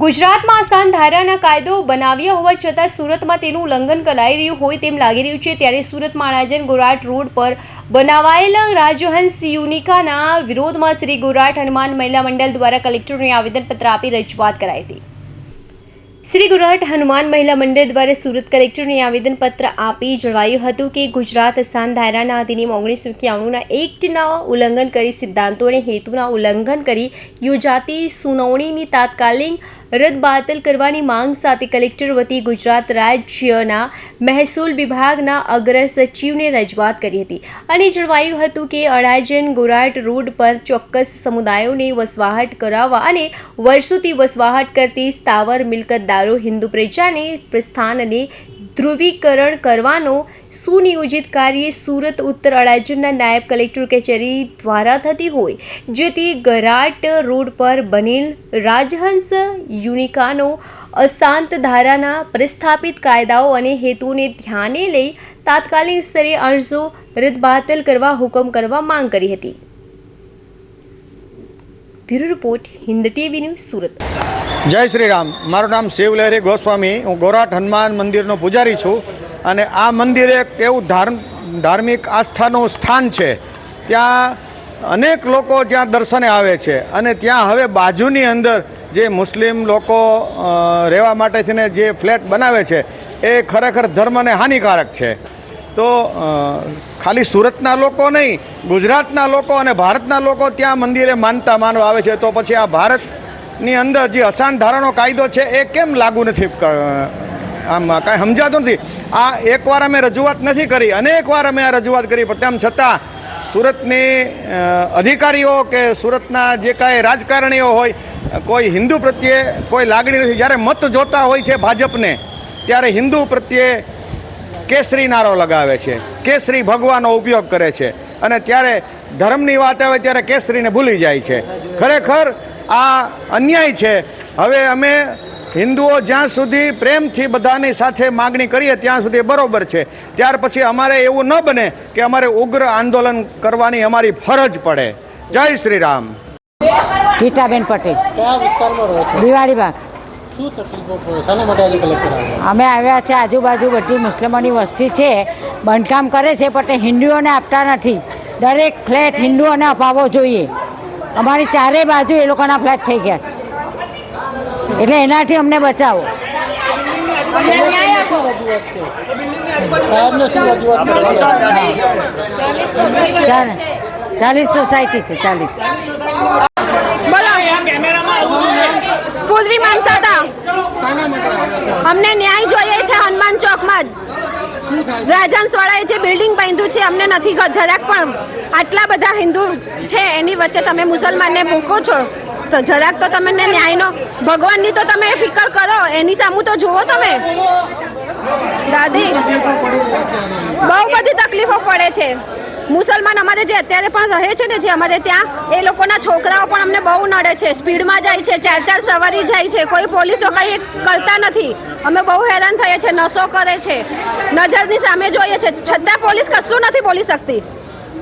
ગુજરાતમાં આસાન ધારાના કાયદો બનાવ્યા હોવા છતાં સુરતમાં તેનું ઉલ્લંઘન કરાઈ રહ્યું હોય તેમ લાગી રહ્યું છે. ત્યારે સુરતમાં અણાજન ગોરાટ રોડ પર બનાવાયેલા રાજહંસ યુનિકાના વિરોધમાં શ્રી ગોરાટ હનુમાન મહિલા મંડળ દ્વારા કલેક્ટરને આવેદનપત્ર આપી રજૂઆત કરાઈ હતી. શ્રી ગુરાટ હનુમાન મહિલા મંડળ દ્વારા સુરત કલેક્ટરને આવેદનપત્ર આપી જણાવ્યું હતું કે ગુજરાત સ્થાન ધારાના અધિનિયમ ઓગણીસો એકાણુંના એક્ટના ઉલ્લંઘન કરી સિદ્ધાંતો અને હેતુના ઉલ્લંઘન કરી યોજાતી સુનાવણીની તાત્કાલિક રદ બાતલ કરવાની માંગ સાથે કલેક્ટર વતી ગુજરાત રાજ્યના મહેસૂલ વિભાગના અગ્ર સચિવને રજૂઆત કરી હતી અને જણાવ્યું હતું કે અડાજન ગોરાટ રોડ પર ચોક્કસ સમુદાયોને વસવાહટ કરાવવા અને વર્ષોથી વસવાહટ કરતી સ્થાવર મિલકતદારો હિન્દુ પ્રજાને પ્રસ્થાન અને ધ્રુવીકરણ કરવાનો સુનિયોજિત કાર્ય સુરત ઉત્તર અડાજણના નાયબ કલેક્ટર કચેરી દ્વારા થતી હોય, જેથી ગરાટ રોડ પર બનેલ રાજહંસ યુનિકાનો અશાંત ધારાના પ્રસ્થાપિત કાયદાઓ અને હેતુને ધ્યાને લઈ તાત્કાલિક સ્તરે અરજો રદબાતલ કરવા હુકમ કરવા માંગ કરી હતી. Bureau report Hind TV news Surat. જય શ્રી રામ. મારું નામ શિવલહેરી ગોસ્વામી. હું ગોરાટ હનુમાન મંદિરનો પૂજારી છું અને આ મંદિર એક એવું ધાર્મ ધાર્મિક આસ્થાનું સ્થાન છે. ત્યાં અનેક લોકો ત્યાં દર્શને આવે છે અને ત્યાં હવે બાજુની અંદર જે મુસ્લિમ લોકો રહેવા માટે થઈને જે ફ્લેટ બનાવે છે, એ ખરેખર ધર્મને હાનિકારક છે. તો ખાલી સુરતના લોકો નહીં, ગુજરાતના લોકો અને ભારતના લોકો ત્યાં મંદિરે માનતા માનવા આવે છે. તો પછી આ ભારતની અંદર જે અસાન ધારાનો કાયદો છે એ કેમ લાગુ નથી? આમ કાંઈ સમજાતું નથી. આ એકવાર અમે રજૂઆત નથી કરી, અનેકવાર અમે આ રજૂઆત કરી, પણ તેમ છતાં સુરતની અધિકારીઓ કે સુરતના જે કાંઈ રાજકારણીઓ હોય, કોઈ હિન્દુ પ્રત્યે કોઈ લાગણી નથી. જ્યારે મત જોતા હોય છે ભાજપને, ત્યારે હિન્દુ પ્રત્યે કેસરી નારો લગાવે છે, કેસરી ભગવાનો ઉપયોગ કરે છે. અને ત્યારે ધર્મની વાત આવે ત્યારે કેસરીને ભૂલી જાય છે. ખરેખર આ અન્યાય છે. હવે અમે હિન્દુઓ જ્યાં સુધી પ્રેમથી બધાની સાથે માગણી કરીએ ત્યાં સુધી બરોબર છે. ત્યાર પછી અમારે એવું ન બને કે અમારે ઉગ્ર આંદોલન કરવાની અમારી ફરજ પડે. જય શ્રી રામ ગીતાબેન પટેલ. કયા વિસ્તારમાં રહો છો? દિવાળી બાગ. અમે આવ્યા છે આજુબાજુ બધી મુસ્લિમોની વસ્તી છે. બાંધકામ કરે છે પણ હિન્દુઓને આપતા નથી. દરેક ફ્લેટ હિન્દુઓને અપાવવો જોઈએ. અમારી ચારેય બાજુ એ લોકોના ફ્લેટ થઈ ગયા છે. એટલે એનાથી અમને બચાવો. ચાલીસ સોસાયટી છે, ચાલીસ. પૂર્વી માનસાતા અમને ન્યાય જોઈએ છે હનુમાન ચોકમાં જ. રાજહંસવાળાએ જે બિલ્ડિંગ બાંધ્યું છે, અમને નથી જરાક પણ આટલા બધા હિન્દુ છે, એની વચ્ચે તમે મુસલમાનને મૂકો છો, તો જરાક તો તમને ન્યાયનો, ભગવાનની તો તમે ફિકર કરો, એની સામું તો જુઓ તમે. દાદી, બહુ બધી તકલીફો પડે છે. મુસલમાન અમારે જે અત્યારે પણ રહે છે ને જે અમારે ત્યાં, એ લોકોના છોકરાઓ પણ અમને બહુ નડે છે. સ્પીડમાં જાય છે, ચાર ચાર સવારી જાય છે. કોઈ પોલીસો કંઈ કરતા નથી. અમે બહુ હેરાન થઈએ છીએ નશો કરે છે. નજરની સામે જોઈએ છે. છતાં પોલીસ કશું નથી બોલી શકતી.